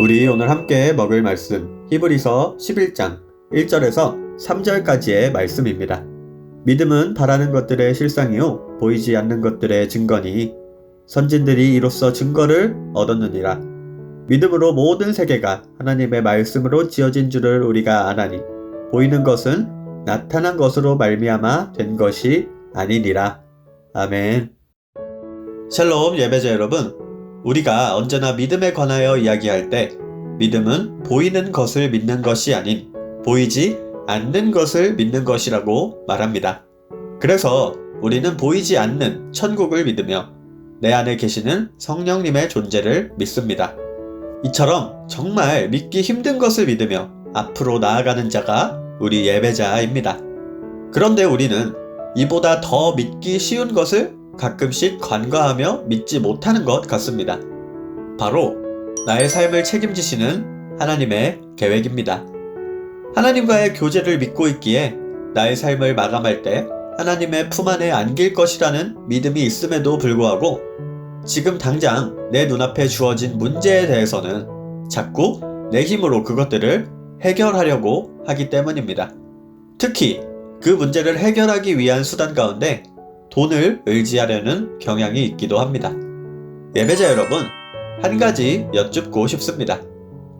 우리 오늘 함께 먹을 말씀 히브리서 11장 1절에서 3절까지의 말씀입니다. 믿음은 바라는 것들의 실상이요 보이지 않는 것들의 증거니 선진들이 이로써 증거를 얻었느니라. 믿음으로 모든 세계가 하나님의 말씀으로 지어진 줄을 우리가 아나니 보이는 것은 나타난 것으로 말미암아 된 것이 아니니라. 아멘. 샬롬 예배자 여러분, 우리가 언제나 믿음에 관하여 이야기할 때 믿음은 보이는 것을 믿는 것이 아닌 보이지 않는 것을 믿는 것이라고 말합니다. 그래서 우리는 보이지 않는 천국을 믿으며 내 안에 계시는 성령님의 존재를 믿습니다. 이처럼 정말 믿기 힘든 것을 믿으며 앞으로 나아가는 자가 우리 예배자입니다. 그런데 우리는 이보다 더 믿기 쉬운 것을 가끔씩 간과하며 믿지 못하는 것 같습니다. 바로 나의 삶을 책임지시는 하나님의 계획입니다. 하나님과의 교제를 믿고 있기에 나의 삶을 마감할 때 하나님의 품 안에 안길 것이라는 믿음이 있음에도 불구하고 지금 당장 내 눈앞에 주어진 문제에 대해서는 자꾸 내 힘으로 그것들을 해결하려고 하기 때문입니다. 특히 그 문제를 해결하기 위한 수단 가운데 돈을 의지하려는 경향이 있기도 합니다. 예배자 여러분, 한 가지 여쭙고 싶습니다.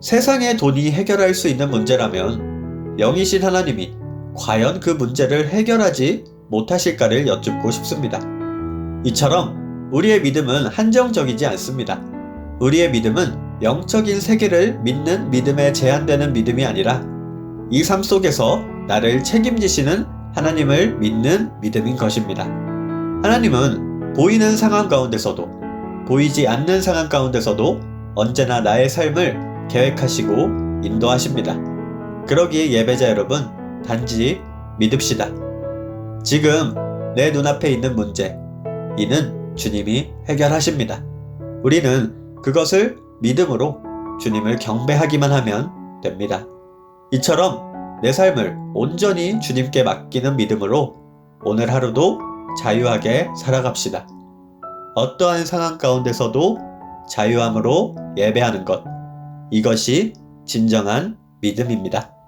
세상의 돈이 해결할 수 있는 문제라면 영이신 하나님이 과연 그 문제를 해결하지 못하실까를 여쭙고 싶습니다. 이처럼 우리의 믿음은 한정적이지 않습니다. 우리의 믿음은 영적인 세계를 믿는 믿음에 제한되는 믿음이 아니라 이 삶 속에서 나를 책임지시는 하나님을 믿는 믿음인 것입니다. 하나님은 보이는 상황 가운데서도 보이지 않는 상황 가운데서도 언제나 나의 삶을 계획하시고 인도하십니다. 그러기에 예배자 여러분, 단지 믿읍시다. 지금 내 눈앞에 있는 문제, 이는 주님이 해결하십니다. 우리는 그것을 믿음으로 주님을 경배하기만 하면 됩니다. 이처럼 내 삶을 온전히 주님께 맡기는 믿음으로 오늘 하루도 자유하게 살아갑시다. 어떠한 상황 가운데서도 자유함으로 예배하는 것. 이것이 진정한 믿음입니다.